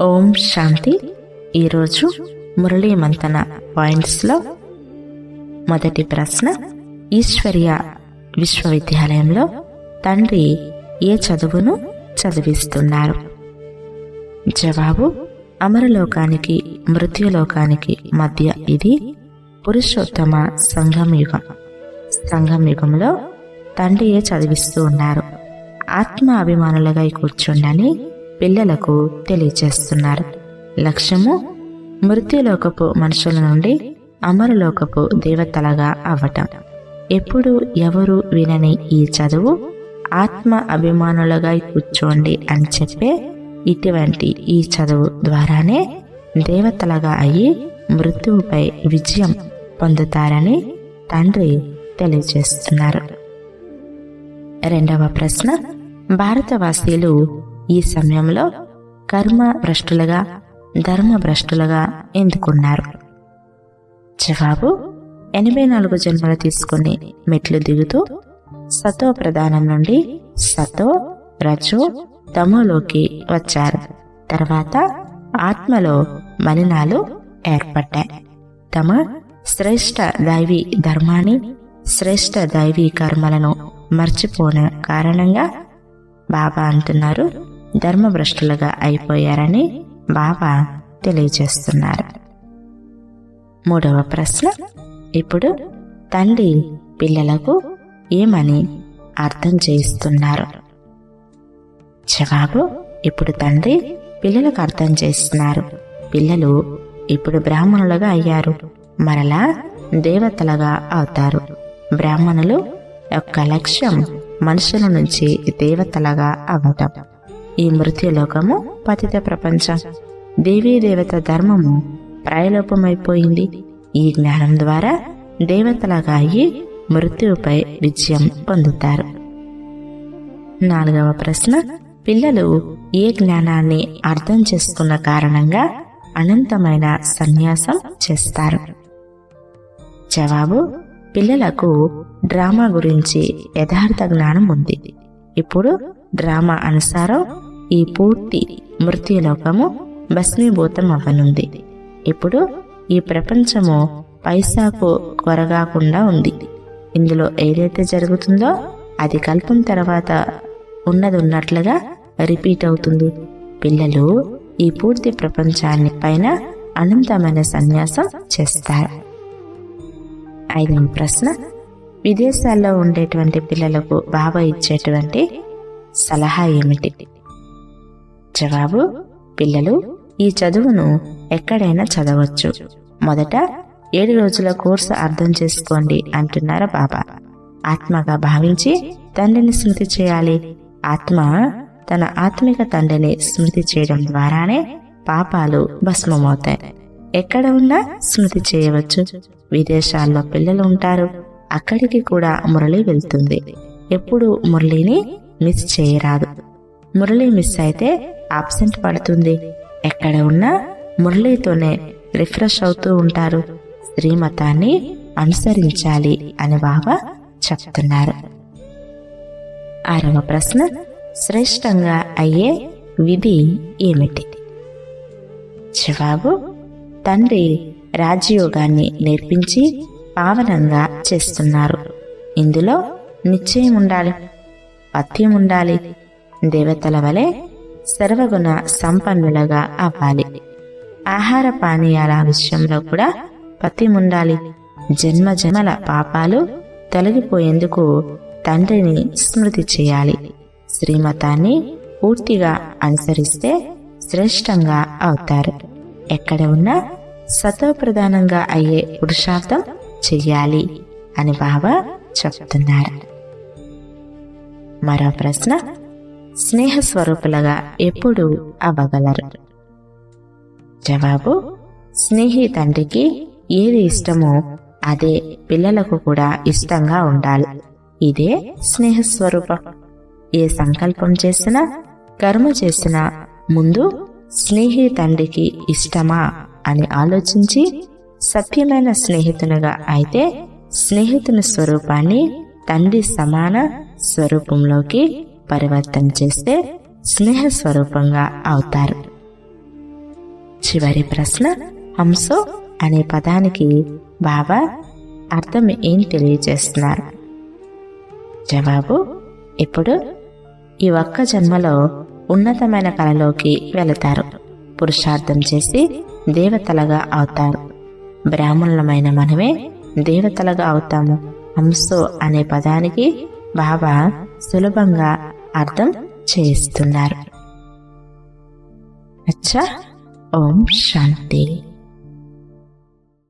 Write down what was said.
ఓం శాంతి. ఈరోజు మురళీ మంతన పాయింట్స్లో మొదటి ప్రశ్న ఈశ్వర్య విశ్వవిద్యాలయంలో తండ్రి ఏ చదువును చదివిస్తున్నారు? జవాబు అమరలోకానికి మృత్యులోకానికి మధ్య ఇది పురుషోత్తమ సంఘం యుగం సంఘం యుగంలో తండ్రియే చదివిస్తూ ఉన్నారు? ఆత్మ అభిమానులుగా కూర్చుండని పిల్లలకు తెలియచేస్తున్నారు లక్ష్యము మృత్యులోకపు మనుషుల నుండి అమరలోకపు దేవతలగా అవ్వటం ఎప్పుడు ఎవరు వినని ఈ చదువు ఆత్మ అభిమానులుగా కూర్చోండి అని చెప్పే ఇటువంటి ఈ చదువు ద్వారానే దేవతలుగా అయ్యి మృత్యువుపై విజయం పొందుతారని తండ్రి తెలియజేస్తున్నారు. రెండవ ప్రశ్న భారతవాసీలు ఈ సమయంలో కర్మ భ్రష్టులుగా ధర్మ భ్రష్టులుగా ఎందుకున్నారు? జవాబు ఎనభై నాలుగు జన్మలు తీసుకుని మెట్లు దిగుతూ సతో ప్రధానం నుండి సతో రజో తమోలోకి వచ్చారు. తర్వాత ఆత్మలో మలినాలు ఏర్పడ్డాయి. తమ శ్రేష్ఠ దైవీ ధర్మాన్ని శ్రేష్ఠ దైవీ కర్మలను మర్చిపోన కారణంగా బాబా అంటున్నారు ధర్మభ్రష్టులుగా అయిపోయారని బాబా తెలియజేస్తున్నారు. మూడవ ప్రశ్న ఇప్పుడు తండ్రి పిల్లలకు ఏమని అర్థం చేయిస్తున్నారు? జవాబు ఇప్పుడు తండ్రి పిల్లలకు అర్థం చేస్తున్నారు పిల్లలు ఇప్పుడు బ్రాహ్మణులుగా అయ్యారు మరలా దేవతలుగా అవుతారు. బ్రాహ్మణులు యొక్క లక్ష్యం మనుషుల నుంచి దేవతలుగా అవ్వటం. ఈ మృత్యులోకము పతిత ప్రపంచం. దేవత ధర్మము ప్రాయలోపమైపోయింది ఈ జ్ఞానం ద్వారా దేవతలాగా అయ్యి మృత్యుపై విజయం పొందుతారు. నాలుగవ ప్రశ్న. పిల్లలు ఏ జ్ఞానాన్ని అర్థం చేసుకున్న కారణంగా అనంతమైన సన్యాసం చేస్తారు? జవాబు. పిల్లలకు డ్రామా గురించి యథార్థ జ్ఞానం ఉంది ఇప్పుడు డ్రామా అనుసారం ఈ పూర్తి మృత్యులోకము భస్మీభూతం అవ్వనుంది ఇప్పుడు ఈ ప్రపంచము పైసాకు కొరగాకుండా ఉంది. ఇందులో ఏదైతే జరుగుతుందో అది కల్పం తర్వాత ఉన్నది ఉన్నట్లుగా రిపీట్ అవుతుంది. పిల్లలు ఈ పూర్తి ప్రపంచాన్ని పైన అనంతమైన సన్యాసం చేస్తారు. ఐదవ ప్రశ్న. విదేశాల్లో ఉండేటువంటి పిల్లలకు బాబా ఇచ్చేటువంటి సలహా ఏమిటి? జవాబు పిల్లలు ఈ చదువును ఎక్కడైనా చదవచ్చు. మొదట ఏడు రోజుల కోర్సు అర్థం చేసుకోండి అంటున్నారు బాబా. ఆత్మగా భావించి తండ్రిని స్మృతి చేయాలి. ఆత్మ తన ఆత్మిక తండ్రిని స్మృతి చేయడం ద్వారానే పాపాలు భస్మమవుతాయి. ఎక్కడ ఉన్నా స్మృతి చేయవచ్చు. విదేశాల్లో పిల్లలు ఉంటారు. అక్కడికి కూడా మురళి వెళ్తుంది. ఎప్పుడు మురళిని మిస్ చేయరాదు. మురళి మిస్ అయితే ఆబ్సెంట్ పడుతుంది. ఎక్కడ ఉన్నా మురళితోనే రిఫ్రెష్ అవుతూ ఉంటారు. శ్రీమతాన్ని అనుసరించాలి అని బాబా చెప్తున్నారు. ఆరవ ప్రశ్న శ్రేష్టంగా అయ్యే విధి ఏమిటి? జవాబు తండ్రి రాజయోగాన్ని నేర్పించి పావనంగా చేస్తున్నారు. ఇందులో నిశ్చయం ఉండాలి. పథ్యం ఉండాలి దేవతల వలె సర్వగుణ సంపన్నులుగా అవ్వాలి. ఆహార పానీయాల విషయంలో కూడా పథ్యం ఉండాలి జన్మ జన్మల పాపాలు తొలగిపోయేందుకు తండ్రిని స్మృతి చేయాలి. శ్రీమతాన్ని పూర్తిగా అనుసరిస్తే శ్రేష్టంగా అవుతారు. ఎక్కడ ఉన్నా సత్వప్రధానంగా అయ్యే పురుషార్థం చెయ్యాలి అని బాబా చెప్తున్నారు. మరో ప్రశ్న. స్నేహ స్వరూపులుగా ఎప్పుడు అవ్వగలరు? జవాబు స్నేహి తండ్రికి ఏది ఇష్టమో అదే పిల్లలకు కూడా ఇష్టంగా ఉండాలి. ఇదే స్నేహ స్వరూపం. ఏ సంకల్పం చేసినా కర్మ చేసినా ముందు స్నేహి తండ్రికి ఇష్టమా అని ఆలోచించి సభ్యమైన స్నేహితునిగా అయితే స్నేహితుని స్వరూపాన్ని తండ్రి సమాన స్వరూపంలోకి పరివర్తన చేస్తే స్నేహ స్వరూపంగా అవుతారు. చివరి ప్రశ్న హంసో అనే పదానికి బాబా అర్థం ఏం తెలియజేస్తున్నారు? జవాబు ఇప్పుడు ఈ ఒక్క జన్మలో ఉన్నతమైన కళలోకి వెళతారు. పురుషార్థం చేసి దేవతలుగా అవుతారు. బ్రాహ్మణులమైన మనమే దేవతలుగా అవుతాము. హంసో అనే పదానికి బాబా సులభంగా అర్థం చేస్తున్నారు. అచ్చా ఓం శాంతి.